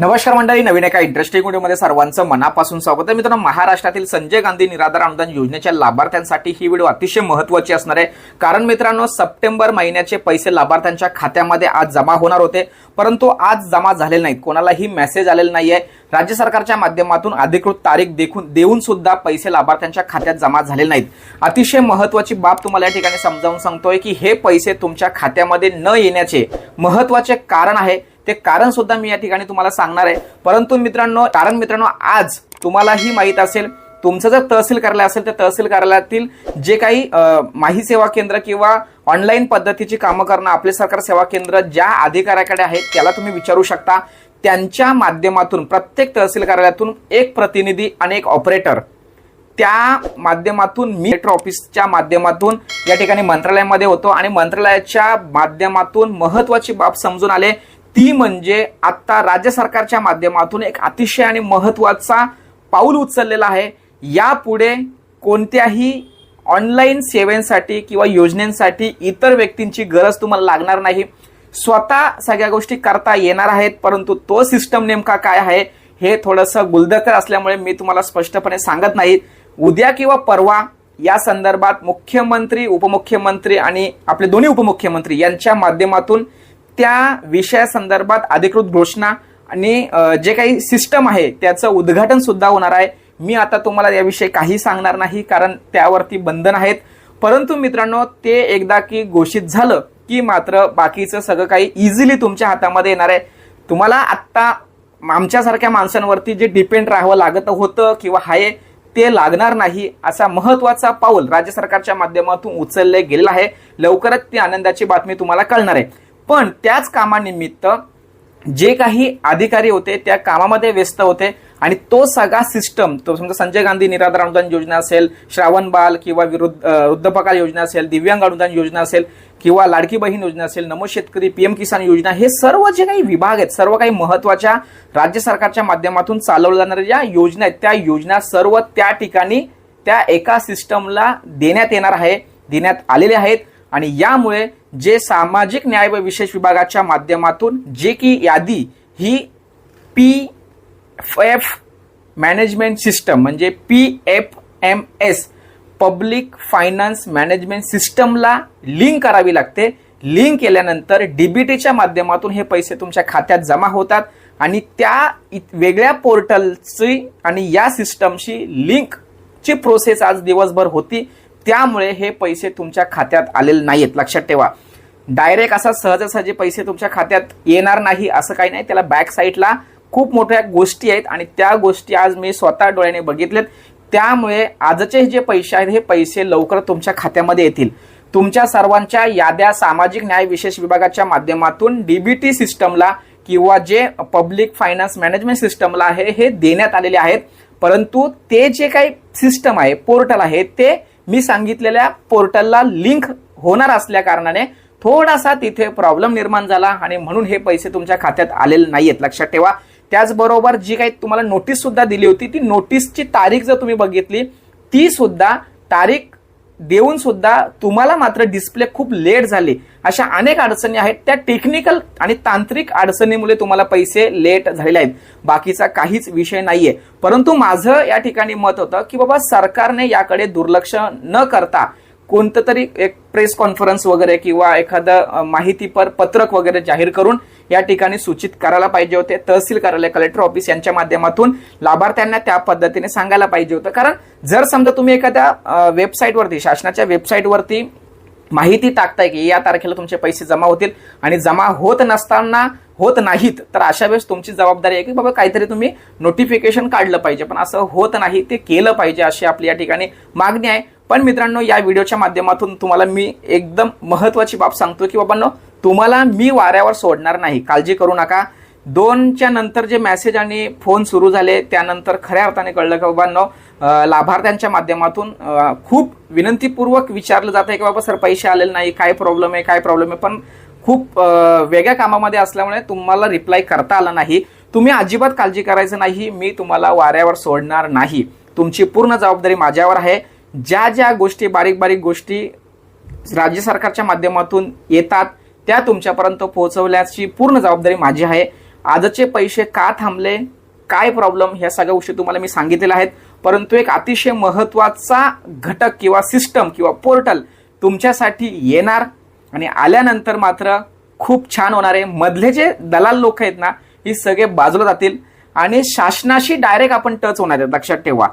नमस्कार मंडळी नवीन एका इंटरेस्टिंग व्हिडिओमध्ये सर्वांचं मनापासून स्वागत आहे. मित्रांनो महाराष्ट्रातील संजय गांधी निराधार अनुदान योजनेच्या लाभार्थ्यांसाठी ही व्हिडिओ अतिशय महत्वाची असणार आहे. कारण मित्रांनो सप्टेंबर महिन्याचे पैसे लाभार्थ्यांच्या खात्यामध्ये आज जमा होणार होते. परंतु आज जमा झालेले नाहीत. कोणालाही मेसेज आलेला नाहीये. राज्य सरकारच्या माध्यमातून अधिकृत तारीख देखून देऊन सुद्धा पैसे लाभार्थ्यांच्या खात्यात जमा झालेले नाहीत. अतिशय महत्वाची बाब तुम्हाला या ठिकाणी समजावून सांगतोय की हे पैसे तुमच्या खात्यामध्ये न येण्याचे महत्त्वाचे कारण आहे. ते कारण सुद्धा मी या ठिकाणी तुम्हाला सांगणार आहे. परंतु मित्रांनो कारण मित्रांनो आज तुम्हालाही माहीत असेल तुमचं जर तहसील कार्यालय असेल तर तहसील कार्यालयातील जे काही माही सेवा केंद्र किंवा ऑनलाईन पद्धतीची कामं करणं आपले सरकार सेवा केंद्र ज्या अधिकाऱ्याकडे आहेत त्याला तुम्ही विचारू शकता. त्यांच्या माध्यमातून प्रत्येक तहसील कार्यालयातून एक प्रतिनिधी आणि एक ऑपरेटर त्या माध्यमातून मी कलेक्टर ऑफिसच्या माध्यमातून या ठिकाणी मंत्रालयामध्ये होतो आणि मंत्रालयाच्या माध्यमातून महत्वाची बाब समजून आले. ती म्हणजे आता राज्य सरकारच्या माध्यमातून एक अतिशय आणि महत्त्वाचा पाऊल उचललेला आहे. यापुढे कोणत्याही ऑनलाईन सेवेंसाठी किंवा योजनेसाठी इतर व्यक्तींची गरज तुम्हाला लागणार नाही. स्वतः सगळ्या गोष्टी करता येणार आहेत परंतु तो सिस्टम नेमका काय आहे हे थोडंसं गुलदकर असल्यामुळे मी तुम्हाला स्पष्टपणे सांगत नाही. उद्या किंवा परवा या संदर्भात मुख्यमंत्री उपमुख्यमंत्री आणि आपले दोन्ही उपमुख्यमंत्री यांच्या माध्यमातून त्या विषयासंदर्भात अधिकृत घोषणा आणि जे काही सिस्टम आहे त्याचं उद्घाटन सुद्धा होणार आहे. मी आता तुम्हाला याविषयी काही सांगणार नाही कारण त्यावरती बंधन आहेत. परंतु मित्रांनो ते एकदा की घोषित झालं की मात्र बाकीचं सगळं काही इझिली तुमच्या हातामध्ये येणार आहे. तुम्हाला आत्ता आमच्यासारख्या माणसांवरती जे डिपेंड राहावं लागत होतं किंवा आहे ते लागणार नाही असा महत्त्वाचा पाऊल राज्य सरकारच्या माध्यमातून उचलले गेलेला आहे. लवकरच ती आनंदाची बातमी तुम्हाला कळणार आहे. पण त्याच कामानिमित्त जे काही अधिकारी होते त्या कामामध्ये व्यस्त होते आणि तो सगळा सिस्टम तो समजा संजय गांधी निराधार अनुदान योजना असेल श्रावण बाल किंवा विरुद्ध वृद्धपकाल योजना असेल दिव्यांग अनुदान योजना असेल किंवा लाडकी बहीण योजना असेल नमो शेतकरी पीएम किसान योजना हे सर्व जे काही विभाग आहेत सर्व काही महत्त्वाच्या राज्य सरकारच्या माध्यमातून चालवल्या जाणाऱ्या ज्या योजना आहेत त्या योजना सर्व त्या ठिकाणी त्या एका सिस्टमला देण्यात येणार आहे देण्यात आलेले आहेत. आणि यामुळे जे सामाजिक न्याय व विशेष विभागाच्या माध्यमातून जे की यादी ही पी एफ मॅनेजमेंट सिस्टम म्हणजे P F M S public finance management सिस्टमला लिंक करावी लागते. लिंक केल्यानंतर डीबीटीच्या माध्यमातून हे पैसे तुमच्या खात्यात जमा होतात आणि त्या इत- वेगळ्या पोर्टलची आणि या सिस्टमशी लिंकची प्रोसेस आज दिवसभर होती. त्यामुळे हे पैसे तुमच्या खात्यात आलेले नाहीत लक्षात ठेवा. डायरेक्ट असा सहजासहजी पैसे तुमच्या खात्यात येणार नाही असं काही नाही. त्याला बॅक साईडला खूप मोठ्या गोष्टी आहेत आणि त्या गोष्टी आज मी स्वतः डोळ्याने बघितलेत. त्यामुळे आजचे जे पैसे आहेत हे पैसे लवकर तुमच्या खात्यामध्ये येतील. तुमच्या सर्वांच्या याद्या सामाजिक न्याय विशेष विभागाच्या माध्यमातून डीबीटी सिस्टमला किंवा जे पब्लिक फायनान्स मॅनेजमेंट सिस्टमला आहे हे देण्यात आलेले आहेत. परंतु ते जे काही सिस्टम आहे पोर्टल आहे ते मी सांगितलेल्या पोर्टलला लिंक होणार असल्या कारणाने थोडासा तिथे प्रॉब्लेम निर्माण झाला आणि म्हणून हे पैसे तुमच्या खात्यात आलेले नाहीयेत. लक्षात ठेवा. त्याचबरोबर जी काही तुम्हाला नोटीस सुद्धा दिली होती ती नोटीसची तारीख जर तुम्ही बघितली ती सुद्धा तारीख देऊन सुद्धा तुम्हाला मात्र डिस्प्ले खूप लेट झाले. अशा अनेक अडचणी आहेत. त्या टेक्निकल आणि तांत्रिक अडचणीमुळे तुम्हाला पैसे लेट झालेले आहेत. बाकीचा काहीच विषय नाहीये. परंतु माझं या ठिकाणी मत होतं की बाबा सरकारने याकडे दुर्लक्ष न करता कोणतं तरी एक प्रेस कॉन्फरन्स वगैरे किंवा एखादं माहितीपर पत्रक वगैरे जाहीर करून या ठिकाणी सूचित करायला पाहिजे होते. तहसील कार्यालय कलेक्टर ऑफिस यांच्या माध्यमातून लाभार्थ्यांना त्या पद्धतीने सांगायला पाहिजे होतं. कारण जर समजा तुम्ही एखाद्या वेबसाईटवरती शासनाच्या वेबसाईटवरती माहिती टाकताय की या तारखेला तुमचे पैसे जमा होतील आणि जमा होत नसताना होत नाहीत तर अशा वेळेस तुमची जबाबदारी आहे की बाबा काहीतरी तुम्ही नोटिफिकेशन काढलं पाहिजे. पण असं होत नाही ते केलं पाहिजे अशी आपली या ठिकाणी मागणी आहे. पण मित्रांनो या व्हिडिओच्या माध्यमातून तुम्हाला मी एकदम महत्वाची बाब सांगतो की बाबांनो तुम्हाला मी वाऱ्यावर सोडणार नाही. काळजी करू नका. दोनच्या नंतर जे मेसेज आणि फोन सुरू झाले त्यानंतर खऱ्या अर्थाने कळलं की बाबांनो लाभार्थ्यांच्या माध्यमातून खूप विनंतीपूर्वक विचारलं जात आहे की बाबा सर पैसे आलेले नाही काय प्रॉब्लेम आहे काय प्रॉब्लेम आहे? पण खूप वेगळ्या कामामध्ये असल्यामुळे तुम्हाला रिप्लाय करता आला नाही. तुम्ही अजिबात काळजी करायचं नाही. मी तुम्हाला वाऱ्यावर सोडणार नाही. तुमची पूर्ण जबाबदारी माझ्यावर आहे. ज्या ज्या गोष्टी बारीक बारीक गोष्टी राज्य सरकारच्या माध्यमातून येतात त्या तुमच्यापर्यंत पोहोचवल्याची पूर्ण जबाबदारी माझी आहे. आजचे पैसे का थांबले? काय प्रॉब्लेम ह्या सगळ्या गोष्टी तुम्हाला मी सांगितलेल्या आहेत. परंतु एक अतिशय महत्त्वाचा घटक किंवा सिस्टम किंवा पोर्टल तुमच्यासाठी येणार. आणि आल्यानंतर मात्र खूप छान होणार आहे. मधले जे दलाल लोक आहेत ना ही सगळे बाजूला जातील. आणि शासनाशी डायरेक्ट आपण टच होणार आहे लक्षात ठेवा.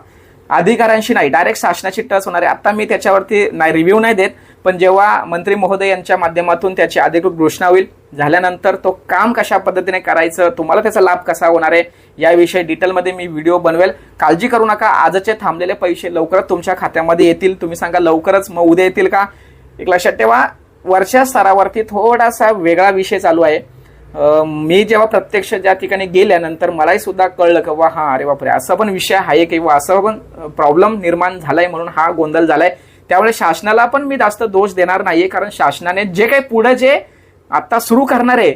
अधिकाऱ्यांशी नाही डायरेक्ट शासनाची टच होणार आहे. आता मी त्याच्यावरती नाही रिव्ह्यू नाही देत पण जेव्हा मंत्री महोदय यांच्या माध्यमातून त्याची अधिकृत घोषणा होईल झाल्यानंतर तो काम कशा पद्धतीने करायचं तुम्हाला त्याचा लाभ कसा होणार आहे याविषयी डिटेलमध्ये मी व्हिडिओ बनवेल. काळजी करू नका आजचे थांबलेले पैसे लवकरच तुमच्या खात्यामध्ये येतील. तुम्ही सांगा लवकरच मग उद्या येतील का? एक लक्षात ठेवा वरच्या स्तरावरती थोडासा वेगळा विषय चालू आहे. मी जेव्हा प्रत्यक्ष ज्या ठिकाणी गेल्यानंतर मलाही सुद्धा कळलं की वा हा अरे बापरे असं पण विषय आहे किंवा असं पण प्रॉब्लेम निर्माण झालाय म्हणून हा गोंधळ झालाय. त्यामुळे शासनाला पण मी जास्त दोष देणार नाहीये कारण शासनाने जे काही पुढे जे आता सुरू करणार आहे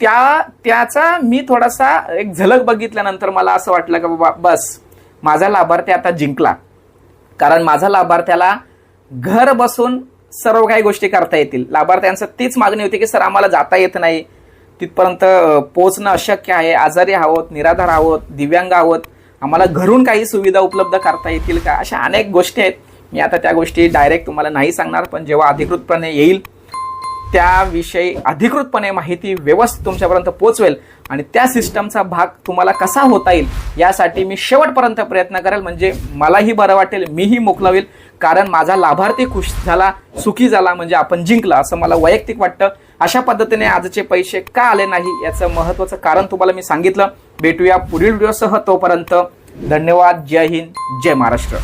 त्या त्याचा मी थोडासा एक झलक बघितल्यानंतर मला असं वाटलं की बाबा बस माझा लाभार्थी आता जिंकला. कारण माझा लाभार्थ्याला घर बसून सर्व काही गोष्टी करता येतील. लाभार्थ्यांचं तीच मागणी होती की सर आम्हाला जाता येत नाही. तिथपर्यंत पोहोचणं अशक्य आहे. आजारी आहोत निराधार आहोत दिव्यांग आहोत. आम्हाला घरून काही सुविधा उपलब्ध करता येतील का? अशा अनेक गोष्टी आहेत. मी आता त्या गोष्टी डायरेक्ट तुम्हाला नाही सांगणार पण जेव्हा अधिकृतपणे येईल त्याविषयी अधिकृतपणे माहिती व्यवस्थित तुमच्यापर्यंत पोचवेल आणि त्या सिस्टमचा भाग तुम्हाला कसा होता येईल यासाठी मी शेवटपर्यंत प्रयत्न करेल. म्हणजे मलाही बरं वाटेल मीही मोकला होईल कारण माझा लाभार्थी खुश झाला सुखी झाला म्हणजे आपण जिंकला असं मला वैयक्तिक वाटतं. अशा पद्धतीने आजचे पैसे का आले नाही याचं महत्वाचं कारण तुम्हाला मी सांगितलं. भेटूया पुढील व्हिडिओसह तोपर्यंत धन्यवाद. जय हिंद. जय महाराष्ट्र.